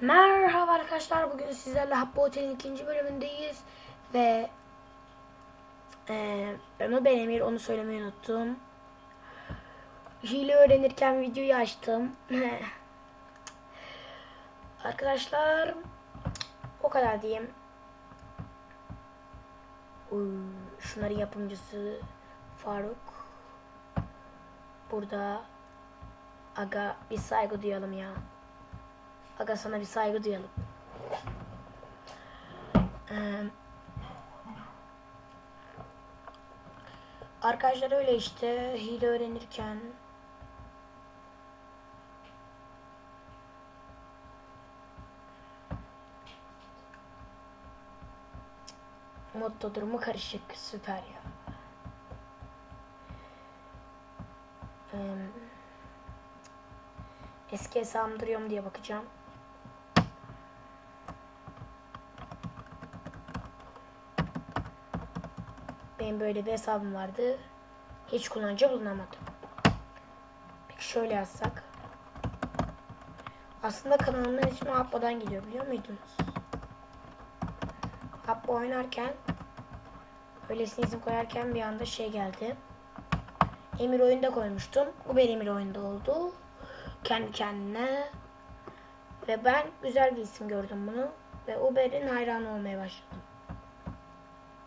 Merhaba arkadaşlar. Bugün sizlerle Habbo Otel'in ikinci bölümündeyiz. Ve eee ben o ben Emir onu söylemeyi unuttum. Hile öğrenirken videoyu açtım. arkadaşlar o kadar diyeyim. Şunların yapımcısı Faruk. Burada aga bir saygı duyalım ya. Aga sana bir saygı duyalım. Ee, arkadaşlar öyle işte hile öğrenirken Modda durumu karışık. Süper ya. Eski hesabım duruyor mu diye bakacağım. Benim böyle bir hesabım vardı. Hiç kullanıcı bulunamadım. Peki şöyle yazsak. Aslında kanalımın ismi Habbo'dan geliyor biliyor muydunuz? Habbo oynarken öylesine isim koyarken bir anda şey geldi. Emir oyunda koymuştum. Uber Emir oyunda oldu. Kendi kendine. Ve ben güzel bir isim gördüm bunu. Ve Uber'in hayranı olmaya başladım.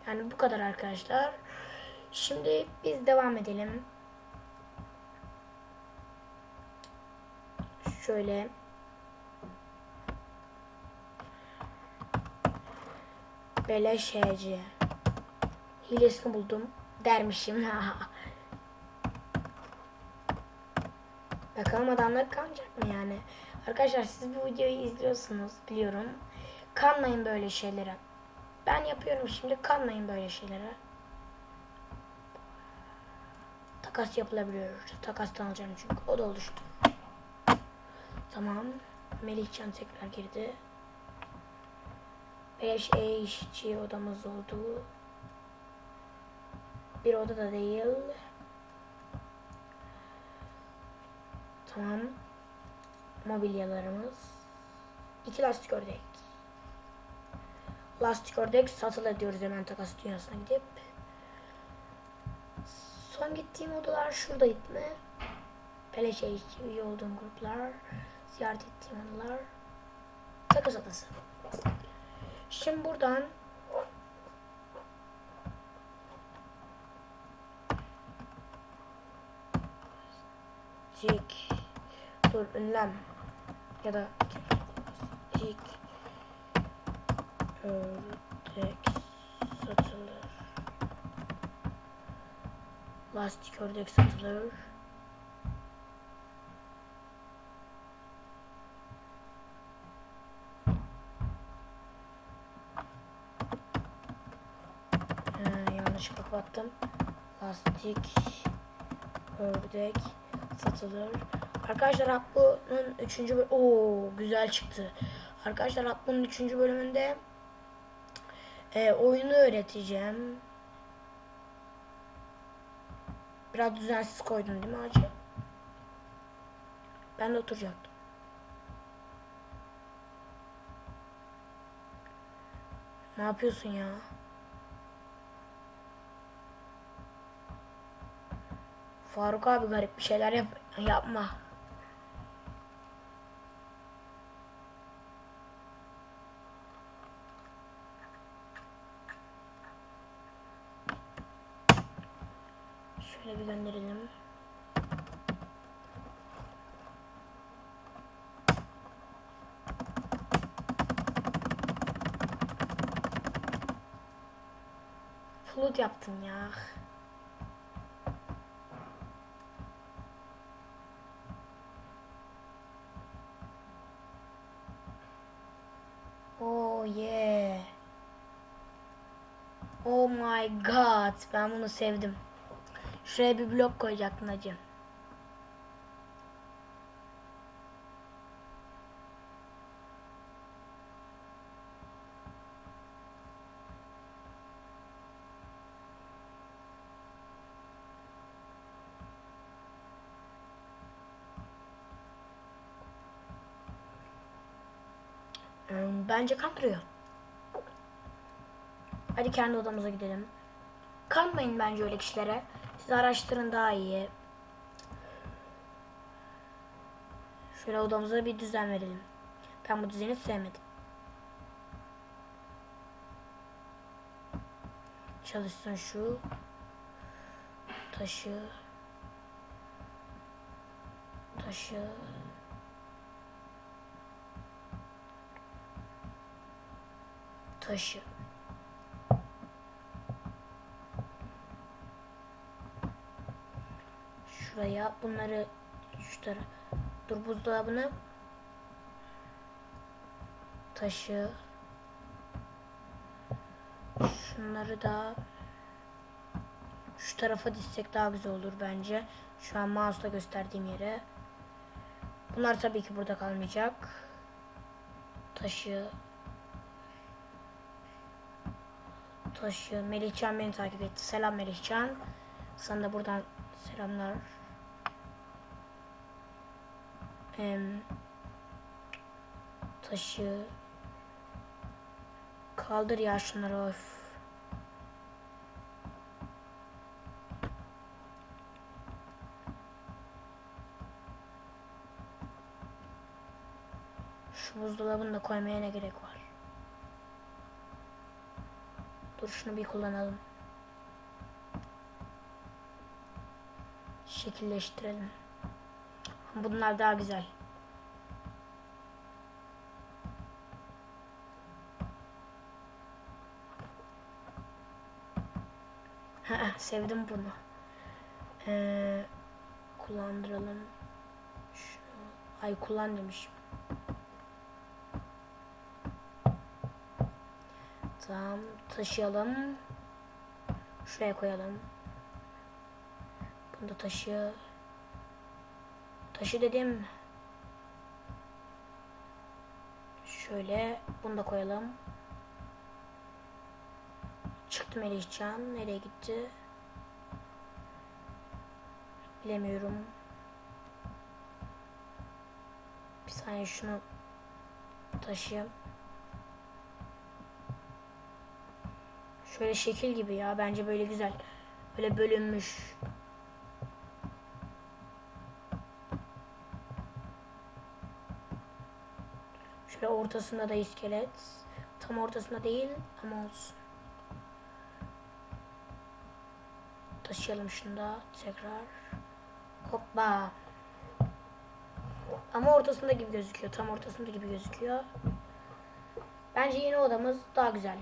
Yani bu kadar arkadaşlar. Şimdi biz devam edelim. Şöyle. Beleş HC. Hilesini buldum dermişim. Bakalım adamlar kanacak mı yani? Arkadaşlar siz bu videoyu izliyorsunuz biliyorum. Kanmayın böyle şeylere. Ben yapıyorum şimdi kanmayın böyle şeylere. Takas yapılabiliyor. Takastan alacağım çünkü. O da oluştu. Tamam. Melihcan tekrar girdi. 5 E odamız oldu. Bir oda da değil. Tamam. Mobilyalarımız. İki lastik ördek. Lastik ördek satıl ediyoruz hemen takas dünyasına gidip. Son gittiğim odalar şuradaydı mı? Peleşe üye olduğum gruplar. Ziyaret ettiğim odalar. Takas odası. Şimdi buradan Zik Dur ünlem Ya da Ördek Satılır Lastik ördek satılır Ee, yanlış kapattım. Lastik ördek satılır. Arkadaşlar Akbu'nun 3. bölüm Oo güzel çıktı. Arkadaşlar Akbu'nun 3. bölümünde e, oyunu öğreteceğim. Biraz düzensiz koydum değil mi Hacı? Ben de oturacaktım. Ne yapıyorsun ya? Faruk abi garip bir şeyler yap yapma. Şöyle bir. Flood yaptım ya. Oh yeah. Oh my god. Ben bunu sevdim. Şuraya bir blok koyacaktın hacı. Hmm, bence kandırıyor. Hadi kendi odamıza gidelim. Kanmayın bence öyle kişilere. Siz araştırın daha iyi. Şöyle odamıza bir düzen verelim. Ben bu düzeni sevmedim. Çalışsın şu taşı taşı taşı şuraya bunları şu tara dur buzdolabını taşı şunları da şu tarafa dizsek daha güzel olur bence. Şu an mouse'la gösterdiğim yere. Bunlar tabii ki burada kalmayacak. Taşı. Taşı. Melihcan beni takip etti. Selam Melihcan. Sana da buradan selamlar. Em, taşı. Kaldır ya şunları of. Şu buzdolabını da koymaya ne gerek var? Dur şunu bir kullanalım. Şekilleştirelim. Bunlar daha güzel. Sevdim bunu. Ee, kullandıralım. Şunu. Ay kullan demişim. Tamam taşıyalım. Şuraya koyalım. Bunu da taşı. Taşı dedim. Şöyle bunu da koyalım. Çıktı Melihcan. Nereye gitti? Bilemiyorum. Bir saniye şunu taşıyayım. Şöyle şekil gibi ya. Bence böyle güzel. Böyle bölünmüş. Şöyle ortasında da iskelet. Tam ortasında değil ama olsun. Taşıyalım şunu da tekrar. Hoppa. Ama ortasında gibi gözüküyor. Tam ortasında gibi gözüküyor. Bence yeni odamız daha güzel.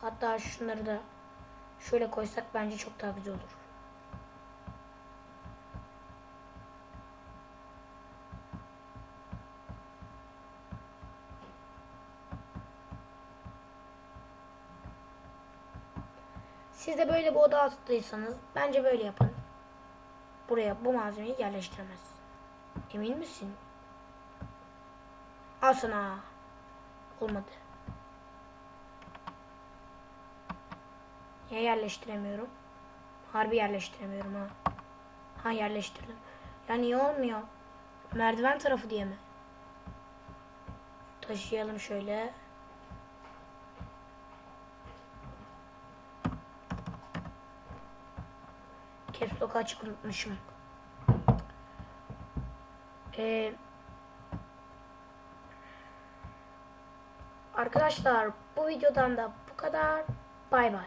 Hatta şunları da şöyle koysak bence çok daha güzel olur. Siz de böyle bir oda attıysanız bence böyle yapın. Buraya bu malzemeyi yerleştiremez. Emin misin? Al. Olmadı. Niye yerleştiremiyorum? Harbi yerleştiremiyorum ha. Ha yerleştirdim. Ya niye olmuyor? Merdiven tarafı diye mi? Taşıyalım şöyle. Caps açık unutmuşum. Ee, arkadaşlar bu videodan da bu kadar. Bay bay.